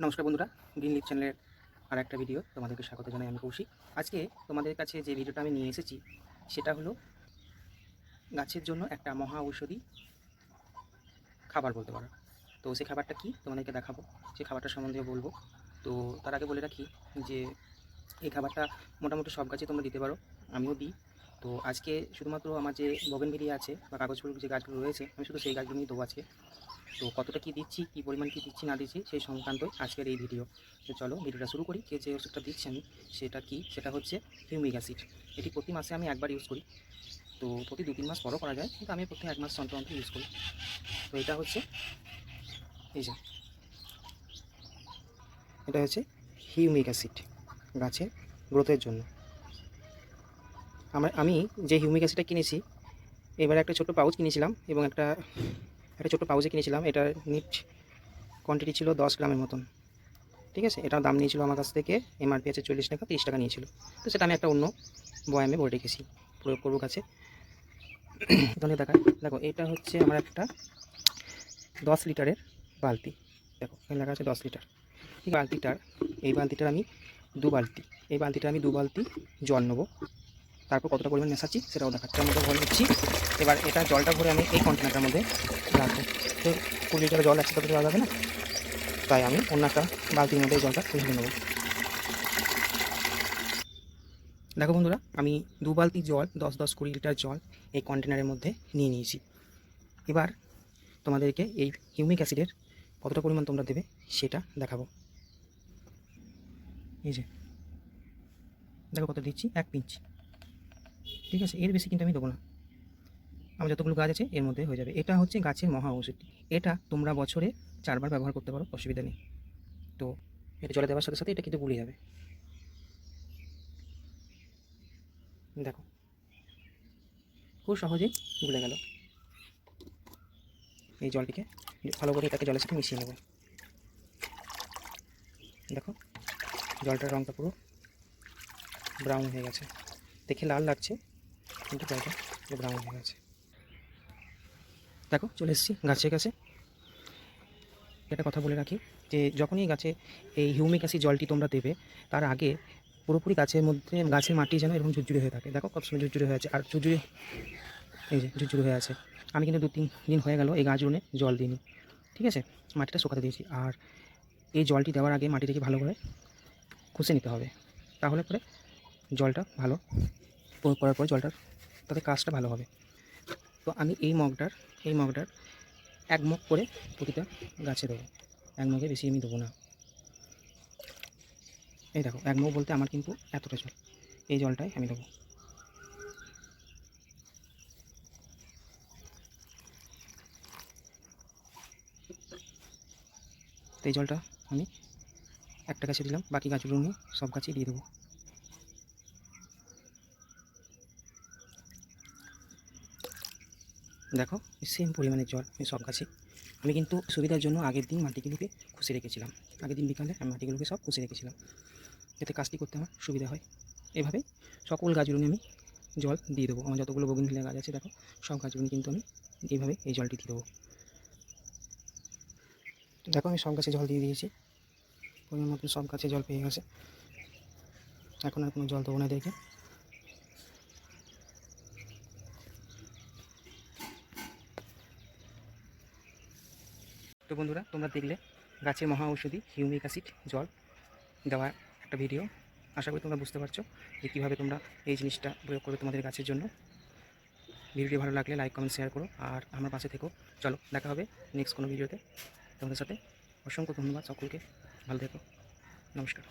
নমস্কার বন্ধুরা green leave চ্যানেলের আর একটা ভিডিও তোমাদেরকে স্বাগত জানাই আমি কৌশিক। আজকে তোমাদের কাছে যে ভিডিওটা আমি নিয়ে এসেছি, সেটা হলো গাছের জন্য একটা মহা ঔষধি খাবার বলতে পারো। তো সেই খাবারটা কি তোমাদেরকে দেখাবো সেই খাবারটা সম্বন্ধে বলব। তো তার আগে বলে রাখি যে, এই খাবারটা মোটামুটি সব গাছে তোমরা দিতে পারো, আমিও দিই। তো আজকে শুধুমাত্র আমার যে বগেনভেলিয়া আছে বা কাগজ ফুল যে গাছগুলো রয়েছে, আমি শুধু সেই গাছগুলো নিয়ে দেবো আজকে। তো কতটা কি দিচ্ছি, কি পরিমাণ কি দিচ্ছি, না দিচ্ছি, সেই সংক্রান্ত আজকের এই ভিডিও। তো চলো ভিডিওটা শুরু করি। কে যে ওষুধটা দিচ্ছি আমি, সেটা কি? সেটা হচ্ছে হিউমিক অ্যাসিড। এটি প্রতি মাসে আমি একবার ইউজ করি। তো প্রতি দু তিন মাস পরও করা যায়, কিন্তু আমি প্রতি এক মাস অন্তর অন্তর ইউজ করি। তো এটা হচ্ছে, এই যে, এটা হচ্ছে হিউমিক অ্যাসিড গাছের গ্রোথের জন্য। আমার, আমি যে হিউমিক অ্যাসিডটা কিনেছি, এবারে একটা ছোটো পাউচ কিনেছিলাম এবং একটা একটা ছোটো পাউচে কিনেছিলাম। এটার নিট কোয়ান্টিটি ছিল দশ গ্রামের মতন। ঠিক আছে? এটার দাম নিয়েছিল আমার কাছ থেকে এমআরপি আছে চল্লিশ টাকা, তিরিশ টাকা নিয়েছিল। তো সেটা আমি একটা অন্য বয়ামে ভরে রেখেছি, প্রয়োগ করব কাছে। তাহলে দেখা, দেখো, এটা হচ্ছে আমার একটা দশ লিটারের বালতি। দেখো, এখানে লেখা আছে দশ লিটার। বালতিটার, এই বালতিটার আমি দু বালতি, এই বালতিটা আমি দু বালতি জল নেব। তারপর কতটা পরিমাণ মেশাচ্ছি সেটাও দেখাচ্ছি। আমি ভরে নিচ্ছি এবার এটা জলটা ভরে আমি এই কন্টেনারটার মধ্যে রাখব। তো কুড়ি লিটার জল একসাথে দেওয়া যাবে না? তাই আমি অন্য একটা বালতির মধ্যে জলটা খুঁজে নেব। দেখো বন্ধুরা, আমি দু বালতি জল, দশ দশ কুড়ি লিটার জল এই কন্টেনারের মধ্যে নিয়ে নিয়েছি। এবার তোমাদেরকে এই হিউমিক অ্যাসিডের কতটা পরিমাণ তোমরা দেবে সেটা দেখাবো। এই যে, দেখো কত দিচ্ছি? এক পিঞ্চ। ঠিক আছে? এর বেশি কিন্তু আমি দেবো না। আমার যতগুলো গাছ আছে, এর মধ্যে হয়ে যাবে। এটা হচ্ছে গাছের মহা ঔষধি এটা তোমরা বছরে চারবার ব্যবহার করতে পারো, অসুবিধা নেই। তো এটা জলে দেওয়ার সাথে সাথে এটা কিন্তু গুলে যাবে। দেখো। খুব সহজেই গুলে গেল। এই জলটিকে ভালো করে এটাকে জলের সাথে মিশিয়ে নেব। দেখো, জলটার রঙটা পুরো ব্রাউন হয়ে গেছে। দেখে লাল লাগছে, কিন্তু পুরো ব্রাউন হয়ে গেছে। দেখো, চলে এসেছি গাছের কাছে। একটা কথা বলে রাখি যে, যখনই গাছে এই হিউমিক অ্যাসিড জলটি তোমরা দেবে, তার আগে পুরোপুরি গাছের মধ্যে, গাছের মাটি যেন এরকম ঝুরঝুরে হয়ে থাকে। দেখো কত সময় ঝুরঝুরে হয়ে আছে, আর ঝুরঝুরে, এই যে ঝুরঝুরে হয়ে আছে। আমি কিন্তু দু তিন দিন হয়ে গেল এই গাছগুলো জল দিইনি, ঠিক আছে? মাটিটা শুকাতে দিয়েছি, আর এই জলটি দেওয়ার আগে মাটিটাকে ভালো করে খুশে নিতে হবে। তাহলে পরে জলটা ভালো প্রয়োগ করার পর জলটার তাতে কাজটা ভালো হবে। তো আমি এই মগটার এই মগটার এক মগ করে প্রতিটা গাছে দেবো। এক মগে বেশি আমি দেবো না। এই দেখো, এক মগ বলতে আমার কিন্তু এতটা জল, এই জলটাই আমি দেবো। এই জলটা আমি একটা গাছে দিলাম, বাকি গাছগুলো নিয়ে সব গাছেই দিয়ে দেবো। দেখো সেম পরিমাণের জল আমি সব গাছে আমি কিন্তু সুবিধার জন্য আগের দিন মাটিগুলোকে খুশি রেখেছিলাম। আগের দিন বিকালে আমি মাটিগুলোকে সব খুশি রেখেছিলাম। যাতে কাজটি করতে আমার সুবিধা হয়। এভাবে সকল গাছগুলো নিয়ে আমি জল দিয়ে দেবো। আমার যতগুলো বগুন বগিনভিলা গাছ আছে, দেখো, সব গাছগুলো কিন্তু আমি এইভাবে এই জলটি দিয়ে দেবো। দেখো, আমি সব গাছে জল দিয়ে দিয়েছি। পরিমাণ মতন সব গাছে জল পেয়ে গেছে। এখন আর কোনো জল দেবো না এদেরকে। তো বন্ধুরা, তোমরা দেখলে গাছের মহা ঔষধি হিউমিক অ্যাসিড জল দেওয়া একটা ভিডিও আশা করি তোমরা বুঝতে পারছ যে কীভাবে তোমরা এই জিনিসটা প্রয়োগ করবে তোমাদের গাছের জন্য। ভিডিওটি ভালো লাগলে লাইক কমেন্ট শেয়ার করো। আর আমার পাশে থেকো। চলো, দেখা হবে নেক্সট কোনো ভিডিওতে তোমাদের সাথে অসংখ্য ধন্যবাদ সকলকে। ভালো থেকো। নমস্কার।